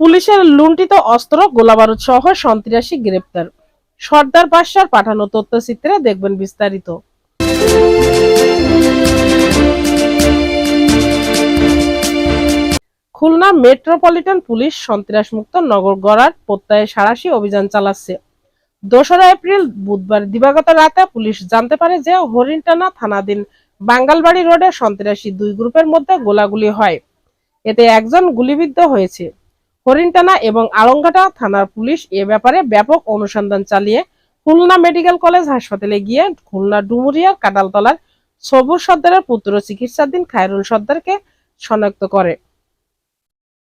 পুলিশের লুণ্ঠিত অস্ত্র গোলাবারুদ সহ সন্ত্রাসী গ্রেপ্তার। সর্দার বাদশার পাঠানো তথ্যচিত্রে দেখবেন বিস্তারিত। খুলনা মেট্রোপলিটন পুলিশ সন্ত্রাসমুক্ত নগর গড়ার প্রত্যয়ে সারাশি অভিযান চালাচ্ছে। দোসরা এপ্রিল বুধবার দিবাগত রাতে পুলিশ জানতে পারে যে হরিণটানা থানাধীন বাঙ্গালবাড়ি রোডে সন্ত্রাসী দুই গ্রুপের মধ্যে গোলাগুলি হয়। এতে একজন গুলিবিদ্ধ হয়েছে। হরিণটানা এবং আলঙ্গাটা থানার পুলিশ এ ব্যাপারে ব্যাপক অনুসন্ধান চালিয়ে খুলনা মেডিকেল কলেজ হাসপাতালে গিয়ে খুলনা ডুমুরিয়া কাটালতলার সবুজ সর্দারের পুত্র চিকিৎসাধীন খায়রুল সর্দারকে শনাক্ত করে।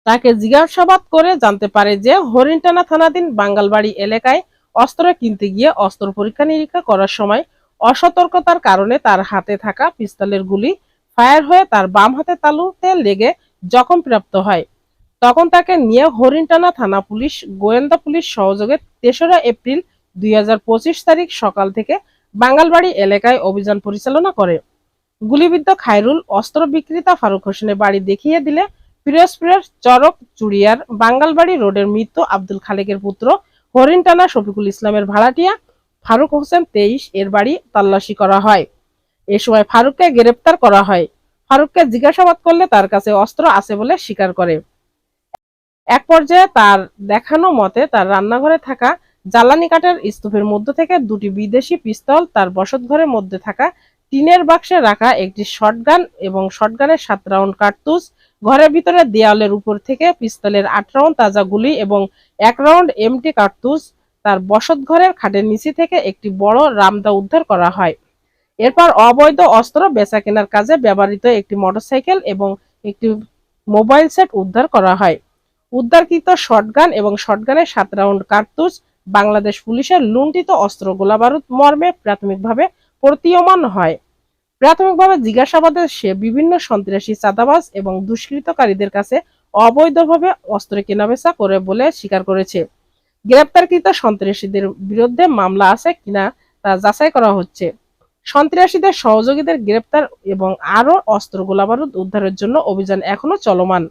তাকে জিজ্ঞাসাবাদ করে জানতে পারে যে হরিণটানা থানাধীন বাঙ্গালবাড়ি এলাকায় অস্ত্র কিনতে গিয়ে অস্ত্র পরীক্ষা নিরীক্ষা করার সময় অসতর্কতার কারণে তার হাতে থাকা পিস্তলের গুলি ফায়ার হয়ে তার বাম হাতে তালুতে লেগে জখম প্রাপ্ত হয়। তখন তাকে নিয়ে হরিণটানা থানা পুলিশ, গোয়েন্দা পুলিশ সহযোগে তেসরা এপ্রিল দুই তারিখ সকাল থেকে বাঙ্গালবাড়ি এলাকায় অভিযান পরিচালনা করে। গুলিবিদ্ধ খায়রুল, অস্ত্র বিক্রেতা ফারুক হোসেনের বাড়ি দেখিয়ে দিলে পিরোজপুরের চরক চুড়িয়ার বাঙ্গালবাড়ি রোডের মৃত আব্দুল খালেকের পুত্র হরিণটানা শফিকুল ইসলামের ভাড়াটিয়া ফারুক হোসেন তেইশ এর বাড়ি তল্লাশি করা হয়। এ সময় ফারুককে গ্রেপ্তার করা হয়। ফারুককে জিজ্ঞাসাবাদ করলে তার কাছে অস্ত্র আছে বলে স্বীকার করে। এক পর্যায়ে তার দেখানো মতে তার রান্নাঘরে থাকা জ্বালানি কাঠের স্তূপের মধ্যে থেকে দুটি বিদেশি পিস্তল তার বসতঘরের মধ্যে থাকা টিনের বাক্সে রাখা একটি শটগান এবং শটগানের সাত রাউন্ড কার্তুজ, ঘরের ভিতরে দেয়ালের উপর থেকে পিস্তলের আট রাউন্ড তাজা গুলি এবং এক রাউন্ড এমটি কার্তুজ তার বসতঘরের খাটের নিচে থেকে একটি বড় রামদা উদ্ধার করা হয়। এরপর অবৈধ অস্ত্র বেচা কেনার কাজে ব্যবহৃত একটি মোটরসাইকেল এবং একটি মোবাইল সেট উদ্ধার করা হয়। উদ্ধারকৃত শটগান এবং শটগানের সাত রাউন্ড কার্তুজ, বাংলাদেশ পুলিশের লুণ্ঠিত অস্ত্র গোলাবারুদ মর্মে প্রাথমিকভাবে প্রতীয়মান হয়। প্রাথমিকভাবে জিজ্ঞাসাবাদে সে বিভিন্ন সন্ত্রাসী চাঁদাবাজ এবং দুষ্কৃতকারীদের কাছে অবৈধভাবে অস্ত্র কেনাবেচা করে বলে স্বীকার করেছে। গ্রেপ্তারকৃত সন্ত্রাসীদের বিরুদ্ধে মামলা আছে কিনা তা যাচাই করা হচ্ছে। সন্ত্রাসীদের সহযোগীদের গ্রেপ্তার এবং আরও অস্ত্র গোলাবারুদ উদ্ধারের জন্য অভিযান এখনও চলমান।